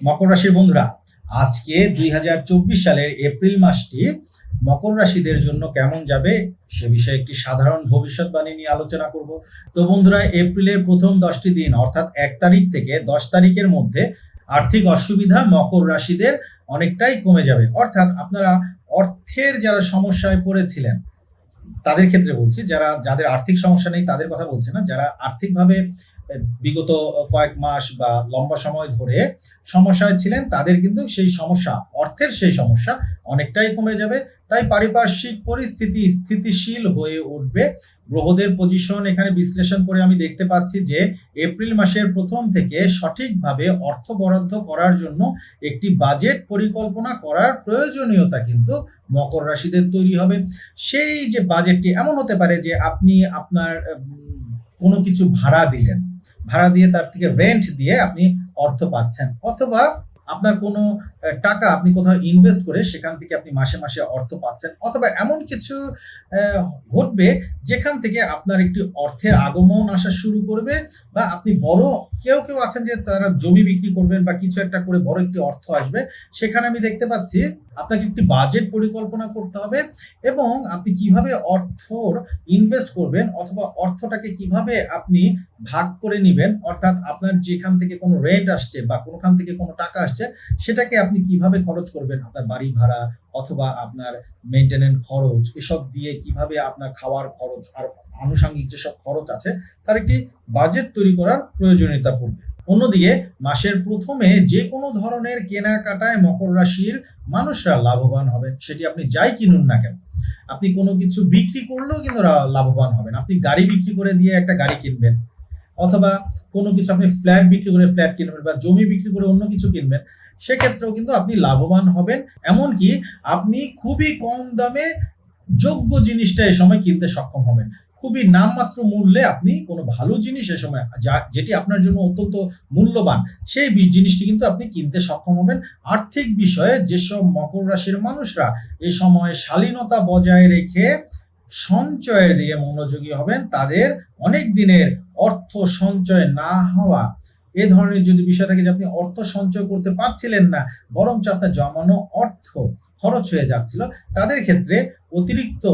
মকর রাশির বন্ধুরা, আজকে দুই হাজার চব্বিশ সালের এপ্রিল মাসটি মকর রাশিদের জন্য কেমন যাবে সে বিষয়ে একটি সাধারণ ভবিষ্যৎবাণী নিয়ে আলোচনা করব। তো বন্ধুরা, এপ্রিলের প্রথম দশটি দিন, অর্থাৎ এক তারিখ থেকে দশ তারিখের মধ্যে আর্থিক অসুবিধা মকর রাশিদের অনেকটাই কমে যাবে। অর্থাৎ আপনারা অর্থের যারা সমস্যায় পড়েছিলেন, তাদের ক্ষেত্রে বলছি, যারা, যাদের আর্থিক সমস্যা নেই তাদের কথা বলছি না, যারা আর্থিকভাবে বিগত কয়েক মাস বা লম্বা সময় ধরে সমস্যায় ছিলেন, তাদের কিন্তু সেই সমস্যা, অর্থের সেই সমস্যা অনেকটাই কমে যাবে। তাই পারিপার্শ্বিক পরিস্থিতি স্থিতিশীল হয়ে উঠবে। গ্রহদের পজিশন এখানে বিশ্লেষণ করে আমি দেখতে পাচ্ছি যে, এপ্রিল মাসের প্রথম থেকে সঠিকভাবে অর্থ বরাদ্দ করার জন্য একটি বাজেট পরিকল্পনা করার প্রয়োজনীয়তা কিন্তু মকর রাশিদের তৈরি হবে। সেই যে বাজেটটি এমন হতে পারে যে, আপনি আপনার কোনো কিছু ভাড়া দিলেন। ভাড়া দিয়ে তার থেকে রেন্ট দিয়ে আপনি অর্থ পাচ্ছেন। অথবা আপনার কোনো টাকা আপনি কোথাও ইনভেস্ট করে সেখান থেকে আপনি মাসে মাসে অর্থ পাচ্ছেন। অথবা এমন কিছু ঘটবে যেখান থেকে আপনার একটি অর্থের আগমন আসা শুরু করবে বা আপনি বড় কেউ কেউ আছেন যে তারা জমি বিক্রি করবেন বা কিছু একটা করে বড় একটি অর্থ আসবে। সেখানে আমি দেখতে পাচ্ছি আপনাকে একটি বাজেট পরিকল্পনা করতে হবে এবং আপনি কীভাবে অর্থর ইনভেস্ট করবেন অথবা অর্থটাকে কীভাবে আপনি ভাগ করে নেবেন, অর্থাৎ আপনার যেখান থেকে কোনো রেন্ট আসছে বা কোনোখান থেকে কোনো টাকা আসছে, সেটাকে আপনি কীভাবে খরচ করবেন? আপনার বাড়ি ভাড়া অথবা আপনার মেনটেনেন্স খরচ, এসব দিয়ে কীভাবে আপনার খাওয়ার খরচ আর আনুষঙ্গিক যেসব খরচ আছে, তার একটি বাজেট তৈরি করার প্রয়োজনীয়তা পড়বে। অন্যদিকে মাসের প্রথমে যে কোনো ধরনের কেনাকাটায় মকর রাশির মানুষরা লাভবান হবেন, সেটি আপনি যাই কিনুন না কেন। আপনি কোনো কিছু বিক্রি করলেও কিন্তু লাভবান হবেন। আপনি গাড়ি বিক্রি করে দিয়ে একটা গাড়ি কিনবেন, অথবা কোনো কিছু আপনি ফ্ল্যাট বিক্রি করে ফ্ল্যাট কিনবেন বা জমি বিক্রি করে অন্য কিছু কিনবেন, সেক্ষেত্রেও কিন্তু আপনি লাভবান হবেন। এমনকি আপনি খুবই কম দামে যোগ্য জিনিসটা এ সময় কিনতে সক্ষম হবেন। খুবই নামমাত্র মূল্যে আপনি কোনো ভালো জিনিস এ সময় যা, যেটি আপনার জন্য অত্যন্ত মূল্যবান, সেই জিনিসটি কিন্তু আপনি কিনতে সক্ষম হবেন। আর্থিক বিষয়ে যেসব মকর রাশির মানুষরা এ সময় শালীনতা বজায় রেখে সঞ্চয়ের দিকে মনোযোগী হবেন, তাদের অনেক দিনের অর্থ সঞ্চয় না হওয়া, এ ধরনের যদি বিষয় থাকে যে আপনি অর্থ সঞ্চয় করতে পারছিলেন না, বরঞ্চ আপনার জমানো অর্থ খরচ হয়ে যাচ্ছিল, তাদের ক্ষেত্রে অতিরিক্ত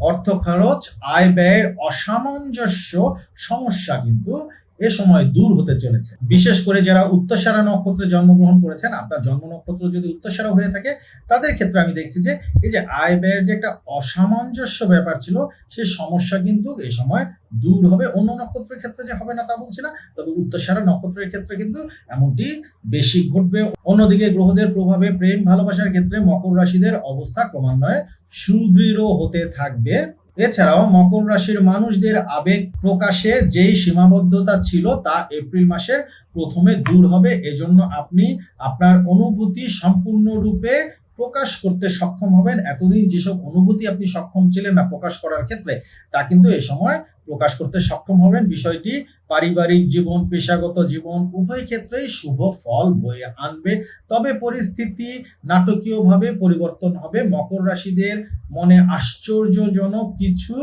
অর্থ খরচ আয় ব্যয়ের অসামঞ্জস্য সমস্যা কিন্তু এ সময় দূর হতে চলেছে। বিশেষ করে যারা উত্তরসারা নক্ষত্রে জন্মগ্রহণ করেছেন, আপনার জন্ম নক্ষত্র যদি উত্তরসারা হয়ে থাকে, তাদের ক্ষেত্রে আমি দেখছি যে, এই যে আয় ব্যয়ের যে একটা অসামঞ্জস্য ব্যাপার ছিল সেই সমস্যা কিন্তু এই সময় দূর হবে। অন্য নক্ষত্রের ক্ষেত্রে যে হবে না তা বলছি না, তবে উত্তরসারা নক্ষত্রের ক্ষেত্রে কিন্তু এমনটি বেশি ঘটবে। অন্যদিকে গ্রহদের প্রভাবে প্রেম ভালোবাসার ক্ষেত্রে মকর রাশিদের অবস্থা ক্রমান্বয়ে সুদৃঢ় হতে থাকবে। এছাড়াও মকর রাশির মানুষদের আবেগ প্রকাশে যেই সীমাবদ্ধতা ছিল তা এপ্রিল মাসের প্রথমে দূর হবে। এজন্য আপনি আপনার অনুভূতি সম্পূর্ণরূপে প্রকাশ করতে সক্ষম হবেন। এতদিন যেসব অনুভূতি আপনি সক্ষম ছিলেন না প্রকাশ করার ক্ষেত্রে, তা কিন্তু এ সময় প্রকাশ করতে সক্ষম হবেন। বিষয়টি পারিবারিক জীবন, পেশাগত জীবন, উভয় ক্ষেত্রেই শুভ ফল বয়ে আনবে। তবে পরিস্থিতি নাটকীয়ভাবে পরিবর্তন হবে। মকর রাশিদের মনে আশ্চর্যজনক কিছু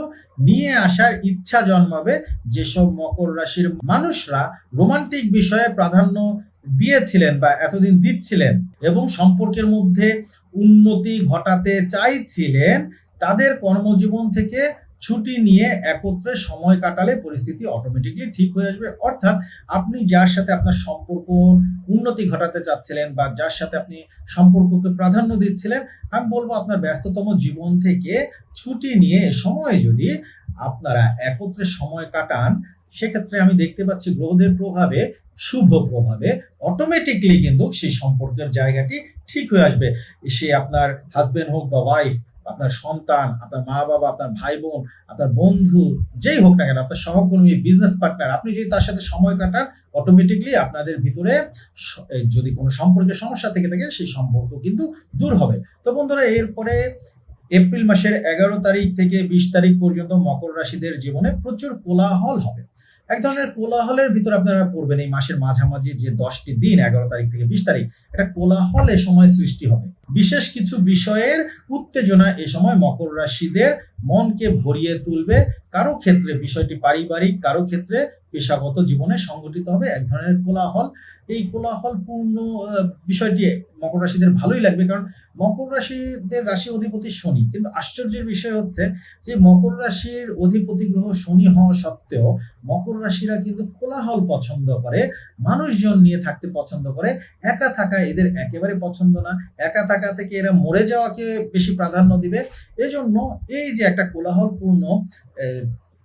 নিয়ে আসার ইচ্ছা জন্মাবে। যেসব মকর রাশির মানুষরা রোমান্টিক বিষয়ে প্রাধান্য দিয়েছিলেন বা এতদিন দিচ্ছিলেন এবং সম্পর্কের মধ্যে উন্নতি ঘটাতে চাইছিলেন, তাদের কর্মজীবন থেকে ছুটি নিয়ে একত্রে সময় কাটালে পরিস্থিতি অটোমেটিকলি ঠিক হয়ে আসবে। অর্থাৎ আপনি যার সাথে আপনার সম্পর্ক উন্নতি ঘটাতে চাচ্ছিলেন বা যার সাথে আপনি সম্পর্ককে প্রাধান্য দিচ্ছিলেন, আমি বলব আপনার ব্যস্ততম জীবন থেকে ছুটি নিয়ে সময় যদি আপনারা একত্রে সময় কাটান, সেক্ষেত্রে আমি দেখতে পাচ্ছি গ্রহদের প্রভাবে, শুভ প্রভাবে অটোমেটিকলি কিন্তু সেই সম্পর্কের জায়গাটি ঠিক হয়ে আসবে। সে আপনার হাজবেন্ড হোক বা ওয়াইফ আপনার সন্তান, আপনার মা বাবা, আপনার ভাই বোন আপনার বন্ধু, যেই হোক না কেন, আপনার সহকর্মী বিজনেস পার্টনার আপনি যদি তার সাথে সময় কাটান অটোমেটিকলি আপনাদের ভিতরে যদি কোনো সম্পর্কের সমস্যা থেকে থাকে, সেই সম্পর্ক কিন্তু দূর হবে। তো বন্ধুরা, এরপরে এপ্রিল মাসের এগারো তারিখ থেকে বিশ তারিখ পর্যন্ত মকর রাশিদের জীবনে প্রচুর কোলাহল হবে। এক ধরনের কোলাহলের ভিতর আপনারা পড়বেন এই মাসের মাঝামাঝি যে দশটি দিন, এগারো তারিখ থেকে বিশ তারিখ, একটা কোলাহল সময় সৃষ্টি হবে। বিশেষ কিছু বিষয়ের উত্তেজনা এ সময় মকর রাশিদের মনকে ভরিয়ে তুলবে। কারও ক্ষেত্রে বিষয়টি পারিবারিক, কারও ক্ষেত্রে পেশাগত জীবনে সংগঠিত হবে। এক ধরনের কোলাহল। এই কোলাহলপূর্ণ বিষয়টি মকর রাশিদের ভালোই লাগবে কারণ মকর রাশিদের রাশি অধিপতি শনি। কিন্তু আশ্চর্যের বিষয় হচ্ছে যে, মকর রাশির অধিপতি গ্রহ শনি হওয়া সত্ত্বেও মকর রাশিরা কিন্তু কোলাহল পছন্দ করে। মানুষজন নিয়ে থাকতে পছন্দ করে। একা থাকা এদের একেবারে পছন্দ না। একা থাকা থেকে এরা মরে যাওয়াকে বেশি প্রাধান্য দিবে। এজন্য এই যে একটা কোলাহলপূর্ণ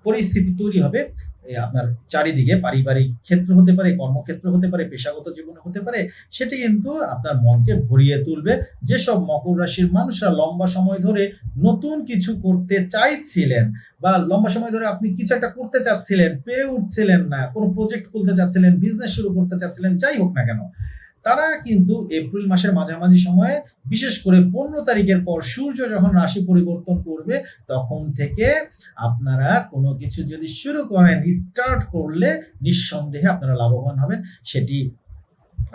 পরিস্থিতি তৈরি হবে আপনার চারিদিকে পারিবারিক ক্ষেত্র হতে পারে, কর্মক্ষেত্র হতে পারে, পেশাগত জীবনে হতে পারে, সেটি কিন্তু আপনার মনকে ভরিয়ে তুলবে। যেসব মকর রাশির মানুষরা লম্বা সময় ধরে নতুন কিছু করতে চাইছিলেন বা লম্বা সময় ধরে আপনি কিছু একটা করতে চাচ্ছিলেন, পেরে উঠছিলেন না, কোনো প্রজেক্ট খুলতে চাচ্ছিলেন বিজনেস শুরু করতে চাচ্ছিলেন, যাই হোক না কেন তারা কিন্তু এপ্রিল মাসের মাঝামাঝি সময়ে, বিশেষ করে পনেরো তারিখের পর সূর্য যখন রাশি পরিবর্তন করবে, তখন থেকে আপনারা কোনো কিছু যদি শুরু করেন স্টার্ট করলে নিঃসন্দেহে আপনারা লাভবান হবেন। সেটি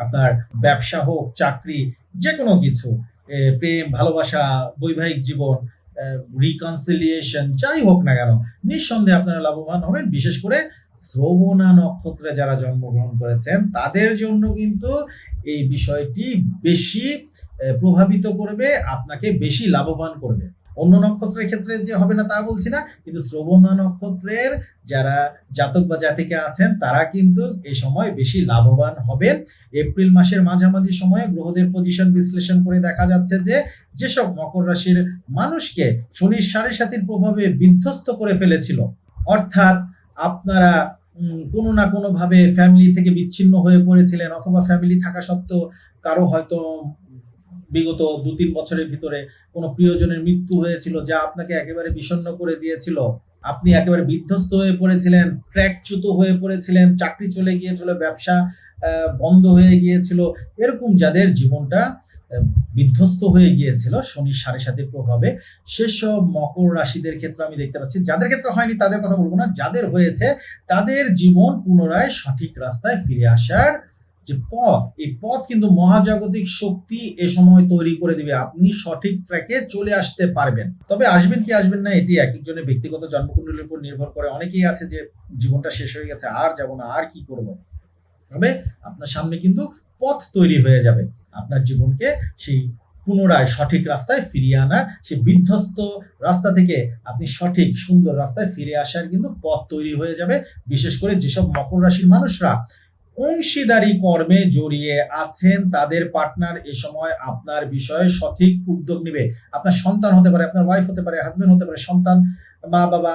আপনার ব্যবসা হোক, চাকরি যে কোনো কিছু প্রেম, ভালোবাসা, বৈবাহিক জীবন রিকনসিলিয়েশন যাই হোক না কেন, নিঃসন্দেহে আপনারা লাভবান হবেন। বিশেষ করে শ্রবণা নক্ষত্রে যারা জন্মগ্রহণ করেছেন, তাদের জন্য কিন্তু এই বিষয়টি বেশি প্রভাবিত করবে, আপনাকে বেশি লাভবান করবে। অন্য নক্ষত্রের ক্ষেত্রে যে হবে না তা বলছি না, কিন্তু শ্রবণা নক্ষত্রের যারা জাতক বা জাতিকা আছেন, তারা কিন্তু এই সময় বেশি লাভবান হবে এপ্রিল মাসের মাঝামাঝি সময়ে গ্রহদের পজিশন বিশ্লেষণ করে দেখা যাচ্ছে যে, যেসব মকর রাশির মানুষকে শনির সাড়ে সাতির প্রভাবে বিধ্বস্ত করে ফেলেছিল, অর্থাৎ আপনারা কোনো না কোনোভাবে ফ্যামিলি থেকে বিচ্ছিন্ন হয়ে পড়েছিলেন অথবা ফ্যামিলি থাকা সত্ত্বেও কারও হয়তো বিগত দু তিন বছরের ভিতরে কোনো প্রিয়জনের মৃত্যু হয়েছিল যা আপনাকে একেবারে বিষণ্ণ করে দিয়েছিল? আপনি একেবারে বিধ্বস্ত হয়ে পড়েছিলেন ট্র্যাকচ্যুত হয়ে পড়েছিলেন, চাকরি চলে গিয়েছিল, ব্যবসা বন্ধ হয়ে গিয়েছিল। এরকম যাদের জীবনটা বিধ্বস্ত হয়ে গিয়েছিল শনির সাড়ে সাথে প্রভাবে, সেসব মকর রাশিদের ক্ষেত্রে আমি দেখতে পাচ্ছি। যাদের ক্ষেত্রে হয়নি, তাদের কথা বলব না। যাদের হয়েছে, তাদের জীবন পুনরায় সঠিক রাস্তায় ফিরে আসার যে পথ, এই পথ কিন্তু মহাজাগতিক শক্তি এ সময় তৈরি করে দিবে। আপনি সঠিক ট্র্যাকে চলে আসতে পারবেন। তবে আসবেন কি আসবেন না, এটি এক একজনের ব্যক্তিগত জন্মকুণ্ডলীর উপর নির্ভর করে। অনেকেই আছে যে জীবনটা শেষ হয়ে গেছে, আর যাব না, আর কি করব? তবে আপনার সামনে কিন্তু পথ তৈরি হয়ে যাবে। আপনার জীবনকে সেই পুনরায় সঠিক রাস্তায় ফিরিয়ে আনার, সেই বিধ্বস্ত রাস্তা থেকে আপনি সঠিক, সুন্দর রাস্তায় ফিরে আসার কিন্তু পথ তৈরি হয়ে যাবে। বিশেষ করে যেসব মকর রাশির মানুষরা অংশীদারি কর্মে জড়িয়ে আছেন, তাদের পার্টনার এ সময় আপনার বিষয়ে সঠিক উদ্যোগ নেবে। আপনার সন্তান হতে পারে, আপনার ওয়াইফ হতে পারে হাজবেন্ড হতে পারে, সন্তান মা বাবা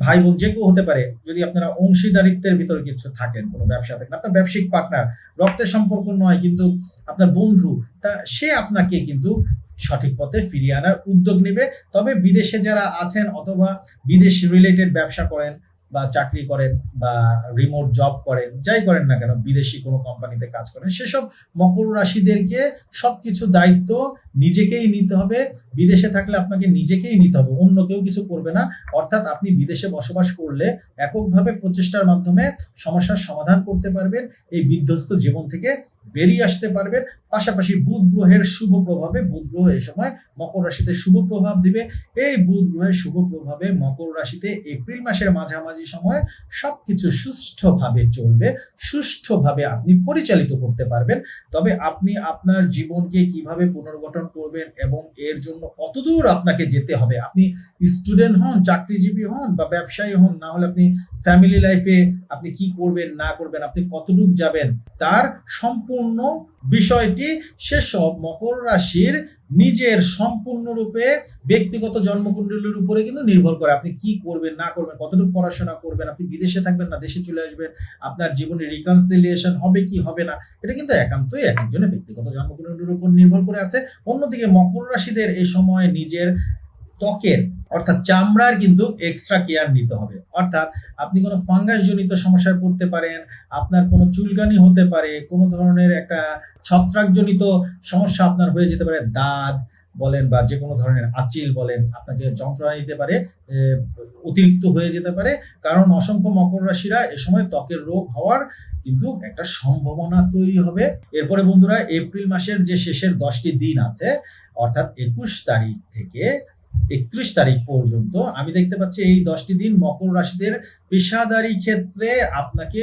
ভাই বোন যে কেউ হতে পারে যদি আপনারা অংশীদারিত্বের ভিতরে কিছু থাকেন কোনো ব্যবসা থাকেন আপনার ব্যবসায়িক পার্টনার রক্তের সম্পর্ক নয় কিন্তু আপনার বন্ধু তা সে আপনাকে কিন্তু সঠিক পথে ফিরিয়ে আনার উদ্যোগ নেবে। তবে বিদেশে যারা আছেন অথবা বিদেশ রিলেটেড ব্যবসা করেন বা চাকরি করেন বা রিমোট জব করেন, যাই করেন না কেন, বিদেশি কোনো কোম্পানিতে কাজ করেন, সেসব মকর রাশিদেরকে সবকিছু দায়িত্ব নিজেকেই নিতে হবে। বিদেশে থাকলে আপনাকে নিজেকেই নিতে হবে, অন্য কেউ কিছু করবে না। অর্থাৎ আপনি বিদেশে বসবাস করলে এককভাবে প্রচেষ্টার মাধ্যমে সমস্যার সমাধান করতে পারবেন, এই বিধ্বস্ত জীবন থেকে বেরিয়ে আসতে পারবে। পাশাপাশি বুধ গ্রহের শুভ প্রভাবে, বুধ গ্রহ এই সময় মকর রাশিতে শুভ প্রভাব দিবে। এই বুধ গ্রহের শুভ প্রভাবে মকর রাশিতে এপ্রিল মাসের মাঝামাঝি সময় সবকিছু সুষ্ঠুভাবে চলবে। সুষ্ঠুভাবে আপনি পরিচালিত করতে পারবেন। তবে আপনি আপনার জীবনকে কীভাবে পুনর্গঠন করবেন এবং এর জন্য কতদূর আপনাকে যেতে হবে? আপনি স্টুডেন্ট হন, চাকরিজীবী হন বা ব্যবসায়ী হন, না হলে আপনি ফ্যামিলি লাইফে আপনি কি করবেন, না করবেন, আপনি কতটুক যাবেন, তার সম্পূর্ণ বিষয়টি সেসব মকর রাশির নিজের সম্পূর্ণরূপে ব্যক্তিগত জন্মকুণ্ডলীর উপরে কিন্তু নির্ভর করে আপনি কি করবেন, না করবেন, কতটুকু পড়াশোনা করবেন, আপনি বিদেশে থাকবেন না, দেশে চলে আসবেন, আপনার জীবনে রিকনসিলিয়েশন হবে কি, হবে না, এটা কিন্তু একান্তই এক একজনের ব্যক্তিগত জন্মকুণ্ডলীর উপর নির্ভর করে আছে। অন্যদিকে মকর রাশিদের এই সময় নিজের ত্বকের অর্থাৎ চামড়ার কিন্তু এক্সট্রা কেয়ার নিতে হবে। অর্থাৎ আপনি কোনো ফাঙ্গাস জনিত সমস্যায় পড়তে পারেন, আপনার কোনো চুলকানি হতে পারে, কোনো ধরনের একটা ছত্রাকজনিত সমস্যা আপনার হয়ে যেতে পারে, দাঁত বলেন বা যে কোনো ধরনের আচিল বলেন, আপনাকে যন্ত্রণা দিতে পারে অতিরিক্ত হয়ে যেতে পারে। কারণ অসংখ্য মকর রাশিরা এ সময় ত্বকের রোগ হওয়ার কিন্তু একটা সম্ভাবনা তৈরি হবে। এরপরে বন্ধুরা, এপ্রিল মাসের যে শেষের দশটি দিন আছে, অর্থাৎ একুশ তারিখ থেকে একত্রিশ তারিখ পর্যন্ত। আমি দেখতে পাচ্ছি এই দশটি দিন মকর রাশিদের পেশাদারি ক্ষেত্রে আপনাকে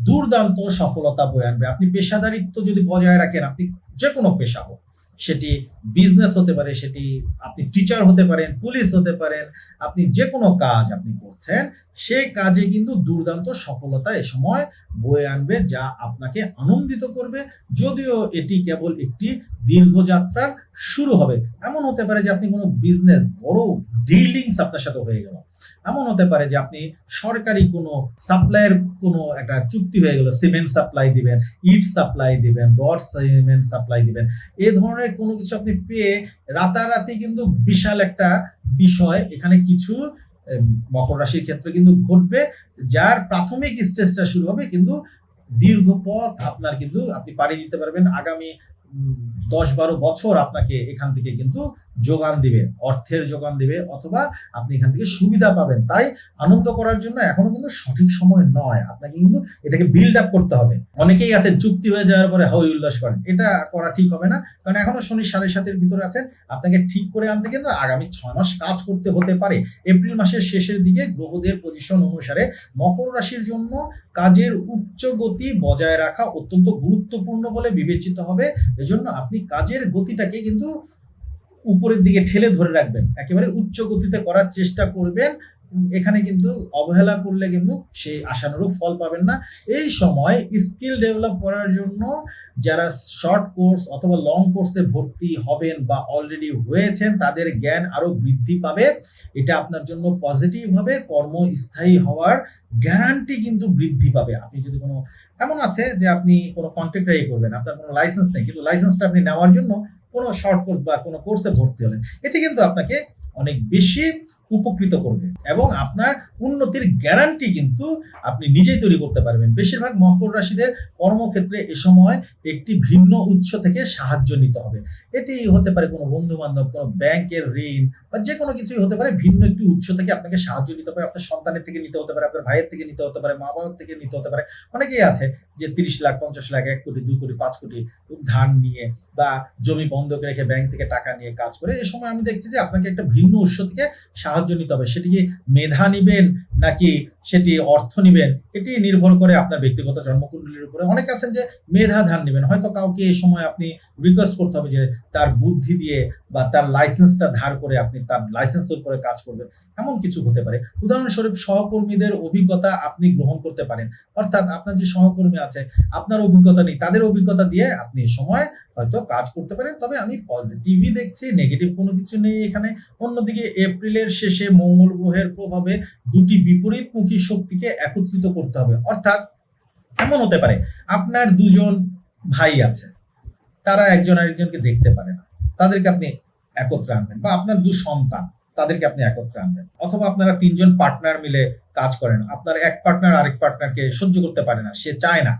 দুর্দান্ত সফলতা বয়ে আনবে। আপনি পেশাদারিত্ব যদি বজায় রাখেন, আপনি যে কোনো পেশা হোক। সেটি বিজনেস হতে পারে, সেটি আপনি টিচার হতে পারেন পুলিশ হতে পারেন, আপনি যে কোনো কাজ আপনি করছেন সেই কাজে কিন্তু দুর্দান্ত সফলতা এ সময় বয়ে আনবে যা আপনাকে আনন্দিত করবে। যদিও এটি কেবল একটি দীর্ঘযাত্রার শুরু হবে। এমন হতে পারে যে আপনি কোনো বিজনেস বড় ডিলিংস আপনার সাথে হয়ে গেল। এমন হতে পারে যে আপনি সরকারি কোনো সাপ্লাইয়ের কোনো একটা চুক্তি হয়ে গেল সিমেন্ট সাপ্লাই দিবেন ইট সাপ্লাই দিবেন রড সিমেন্ট সাপ্লাই দিবেন, এ ধরনের কোনো কিছু আপনি পেয়ে রাতারাতি কিন্তু বিশাল একটা বিষয়। এখানে কিছু মকর রাশির ক্ষেত্রে কিন্তু ঘটবে, যার প্রাথমিক স্টেজটা শুরু হবে কিন্তু দীর্ঘ পথ আপনার কিন্তু আপনি পাড়ি দিতে পারবেন। আগামী দশ বারো বছর আপনাকে এখান থেকে কিন্তু যোগান দিবে, অর্থের যোগান দিবে, অথবা আপনি এখান থেকে সুবিধা পাবেন। তাই আনন্দ করার জন্য এখনও কিন্তু সঠিক সময় নয়। আপনাকে কিন্তু এটাকে বিল্ড আপ করতে হবে। অনেকেই আছে চুক্তি হয়ে যাওয়ার পরে হই উল্লাস করেন। এটা করা ঠিক হবে না। কারণ এখনও শনি সাড়ে সাতের ভিতরে আছেন। আপনাকে ঠিক করে আনতে কিন্তু আগামী ছয় মাস কাজ করতে হতে পারে। এপ্রিল মাসের শেষের দিকে গ্রহদের পজিশন অনুসারে মকর রাশির জন্য কাজের উচ্চ গতি বজায় রাখা অত্যন্ত গুরুত্বপূর্ণ বলে বিবেচিত হবে। এজন্য আপনি কাজের গতিটাকে কিন্তু উপরের দিকে ঠেলে ধরে রাখবেন। একেবারে উচ্চ গতিতে করার চেষ্টা করবেন। এখানে কিন্তু অবহেলা করলে কিন্তু সেই আশানুরূপ ফল পাবেন না। এই সময় স্কিল ডেভেলপ করার জন্য যারা শর্ট কোর্স অথবা লং কোর্সে ভর্তি হবেন বা অলরেডি হয়েছেন, তাদের জ্ঞান আরও বৃদ্ধি পাবে। এটা আপনার জন্য পজিটিভ হবে, কর্মস্থায়ী হওয়ার গ্যারান্টি কিন্তু বৃদ্ধি পাবে। আপনি যদি কোনো, এমন আছে যে আপনি কোনো কন্ট্রাক্টারি করবেন, আপনার কোনো লাইসেন্স নেই, কিন্তু লাইসেন্সটা আপনি নেওয়ার জন্য কোনো শর্ট কোর্স বা কোনো কোর্সে ভর্তি হলেন, এটি কিন্তু আপনাকে অনেক বেশি উপকৃত করবে এবং আপনার উন্নতির গ্যারান্টি কিন্তু আপনি নিজেই তৈরি করতে পারবেন। বেশিরভাগ মকর রাশিদের কর্মক্ষেত্রে এ সময় একটি ভিন্ন উৎস থেকে সাহায্য নিতে হবে। এটি হতে পারে কোনো বন্ধু বান্ধব কোনো ব্যাংকের ঋণ বা যে কোনো কিছুই হতে পারে, ভিন্ন একটি উৎস থেকে আপনাকে সাহায্য নিতে হবে। আপনার সন্তানের থেকে নিতে হতে পারে, আপনার ভাইয়ের থেকে নিতে হতে পারে মা বাবার থেকে নিতে হতে পারে। অনেকেই আছে যে তিরিশ লাখ, পঞ্চাশ লাখ, এক কোটি দুই কোটি, পাঁচ কোটি ধান নিয়ে বা জমি বন্ধক রেখে ব্যাংক থেকে টাকা নিয়ে কাজ করে। এ সময় আমি দেখছি যে আপনাকে একটা ভিন্ন উৎস থেকে সাহায্য নিতে হবে। সেটি কি মেধা নিবেন নাকি সেটি অর্থ নিবেন, এটি নির্ভর করে আপনার ব্যক্তিগত জন্মকুণ্ডলীর উপরে। অনেক আছেন যে মেধা ধার নেবেন, হয়তো কাউকে এই সময় আপনি রিকোয়েস্ট করতে হবে যে তার বুদ্ধি দিয়ে বা তার লাইসেন্সটা ধার করে আপনি তার লাইসেন্সের উপরে কাজ করবেন। এমন কিছু হতে পারে। উদাহরণস্বরূপ সহকর্মীদের অভিজ্ঞতা আপনি গ্রহণ করতে পারেন। অর্থাৎ আপনার যে সহকর্মী আছে, আপনার অভিজ্ঞতা নেই, তাদের অভিজ্ঞতা দিয়ে আপনি এই সময় হয়তো কাজ করতে পারেন। তবে আমি পজিটিভই দেখছি নেগেটিভ কোনো কিছু নেই এখানে। অন্যদিকে এপ্রিলের শেষে মঙ্গল গ্রহের প্রভাবে দুটি বিপরীতমুখী শক্তিকে একত্রিত করতে হবে। অর্থাৎ এমন হতে পারে, আপনার দুজন ভাই আছে, তারা একজন আরেকজনকে দেখতে পারে না। তাদেরকে আপনি একত্রে আনবেন বা আপনার দু সন্তান, তাদেরকে আপনি একত্রে আনবেন। অথবা আপনারা তিনজন পার্টনার মিলে কাজ করেন, আপনার এক পার্টনার আরেক পার্টনারকে সহ্য করতে পারে না, সে চায় না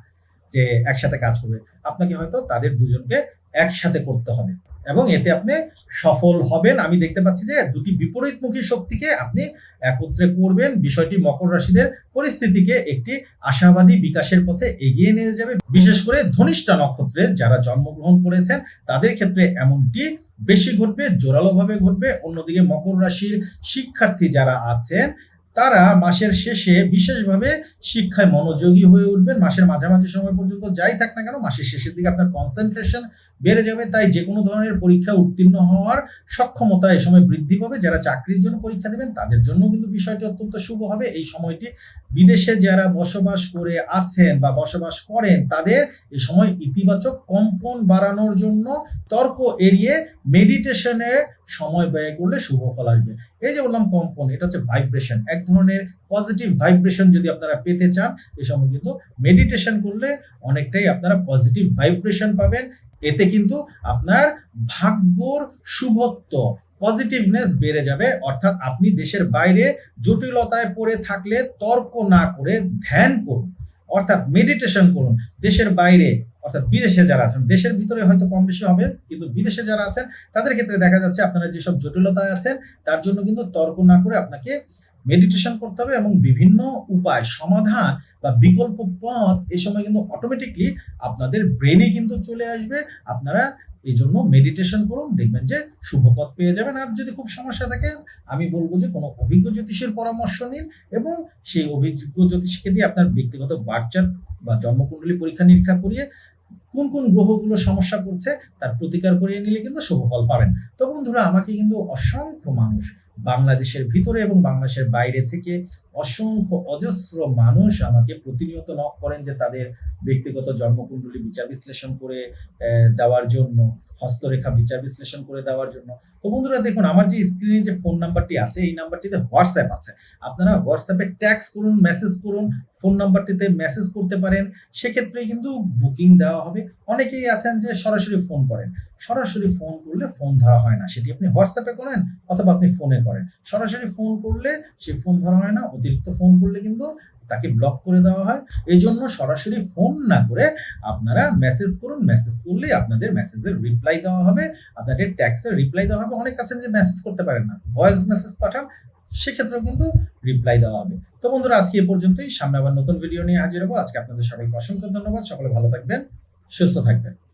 যে একসাথে কাজ করবে। আপনাকে হয়তো তাদের দুজনকে একসাথে করতে হবে। এবং এতে আপনি সফল হবেন। আমি দেখতে পাচ্ছি যে দুটি বিপরীতমুখী শক্তিকে আপনি একত্রে করবেন। বিষয়টি মকর রাশিদের পরিস্থিতিকে একটি আশাবাদী বিকাশের পথে এগিয়ে নিয়ে যাবে। বিশেষ করে ধনিষ্ঠা নক্ষত্রে যারা জন্মগ্রহণ করেছেন, তাদের ক্ষেত্রে এমনটি বেশি ঘটবে, জোরালোভাবে ঘটবে। অন্যদিকে মকর রাশির শিক্ষার্থী যারা আছেন তারা মাসের শেষে বিশেষভাবে শিক্ষায় মনোযোগী হয়ে উঠবেন। মাসের মাঝামাঝি সময় পর্যন্ত যাই থাক না কেন, মাসের শেষের দিকে আপনার কনসেন্ট্রেশন বেড়ে যাবে। তাই যে কোনো ধরনের পরীক্ষা উত্তীর্ণ হওয়ার সক্ষমতা এই সময় বৃদ্ধি পাবে। যারা চাকরির জন্য পরীক্ষা দেবেন, তাদের জন্য কিন্তু বিষয়টি অত্যন্ত শুভ হবে। এই সময়টি বিদেশে যারা বসবাস করে আছেন বা বসবাস করেন, তাদের এই সময় ইতিবাচক কম্পন বাড়ানোর জন্য তর্ক এড়িয়ে মেডিটেশনের সময় ব্যয় করলে শুভ ফল আসবে। এই যে বললাম কম্পন, এটা হচ্ছে ভাইব্রেশন এক ধরনের পজিটিভ ভাইব্রেশন যদি আপনারা পেতে চান, এই সময় কিন্তু মেডিটেশন করলে অনেকটাই আপনারা পজিটিভ ভাইব্রেশন পাবেন। এতে কিন্তু আপনার ভাগ্যর শুভত্ব পজিটিভনেস বেড়ে যাবে। অর্থাৎ আপনি দেশের বাইরে জটিলতায় পড়ে থাকলে তর্ক না করে ধ্যান করুন। অর্থাৎ মেডিটেশন করুন। দেশের বাইরে অর্থাৎ বিদেশে যারা আছেন, দেশের ভিতরে হয়তো কম বেশি হবে, কিন্তু বিদেশে যারা আছেন, তাদের ক্ষেত্রে দেখা যাচ্ছে আপনারা যেসব জটিলতায় আছেন, তার জন্য কিন্তু তর্ক না করে আপনাকে মেডিটেশন করতে হবে এবং বিভিন্ন উপায়, সমাধান বা বিকল্প পথ এই সময় কিন্তু অটোমেটিকলি আপনাদের ব্রেনে কিন্তু চলে আসবে। আপনারা এই জন্য মেডিটেশন করুন, দেখবেন যে শুভ পথ পেয়ে যাবেন। আর যদি খুব সমস্যা থাকে, আমি বলব যে কোনো অভিজ্ঞ জ্যোতিষের পরামর্শ নিন এবং সেই অভিজ্ঞ জ্যোতিষকে দিয়ে আপনার ব্যক্তিগত বার্চার বা জন্মকুণ্ডলী পরীক্ষা নিরীক্ষা করিয়ে কোন কোন গ্রহগুলো সমস্যা করছে তার প্রতিকার করিয়ে নিলে কিন্তু শুভ ফল পাবেন। তো বন্ধুরা, আমাকে কিন্তু অসংখ্য মানুষ বাংলাদেশের ভিতরে এবং বাংলাদেশের বাইরে থেকে অসংখ্য অজস্র মানুষ আমাকে প্রতিনিয়ত নক করেন যে তাদের ব্যক্তিগত জন্মকুণ্ডলী বিচার বিশ্লেষণ করে দেওয়ার জন্য, হস্তরেখা বিচার বিশ্লেষণ করে দেওয়ার জন্য। তো বন্ধুরা দেখুন, আমার যে স্ক্রিনে যে ফোন নাম্বারটি আছে, এই নাম্বারটিতে হোয়াটসঅ্যাপ আছে। আপনারা হোয়াটসঅ্যাপে ট্যাক্স করুন মেসেজ করুন ফোন নাম্বারটিতে মেসেজ করতে পারেন। সেক্ষেত্রে কিন্তু বুকিং দেওয়া হবে। অনেকেই আছেন যে সরাসরি ফোন করেন। সরাসরি ফোন করলে ফোন ধরা হয় না। সেটি আপনি হোয়াটসঅ্যাপে করেন অথবা আপনি ফোনে করেন। সরাসরি ফোন করলে সে ফোন ধরা হয় না অতিরিক্ত ফোন করলে কিন্তু তাকে ব্লক করে দেওয়া হয়। এই জন্য সরাসরি ফোন না করে আপনারা মেসেজ করুন মেসেজ করলে আপনাদের মেসেজের রিপ্লাই দেওয়া হবে। আপনাদের ট্যাক্সের রিপ্লাই দেওয়া হবে। অনেক আছেন যে মেসেজ করতে পারেন না। ভয়েস মেসেজ পাঠান, সেক্ষেত্রেও কিন্তু রিপ্লাই দেওয়া হবে। তো বন্ধুরা, আজকে এ পর্যন্তই। সামনে আবার নতুন ভিডিও নিয়ে হাজির হব। আজকে আপনাদের সবাইকে অসংখ্য ধন্যবাদ। সকলে ভালো থাকবেন, সুস্থ থাকবেন।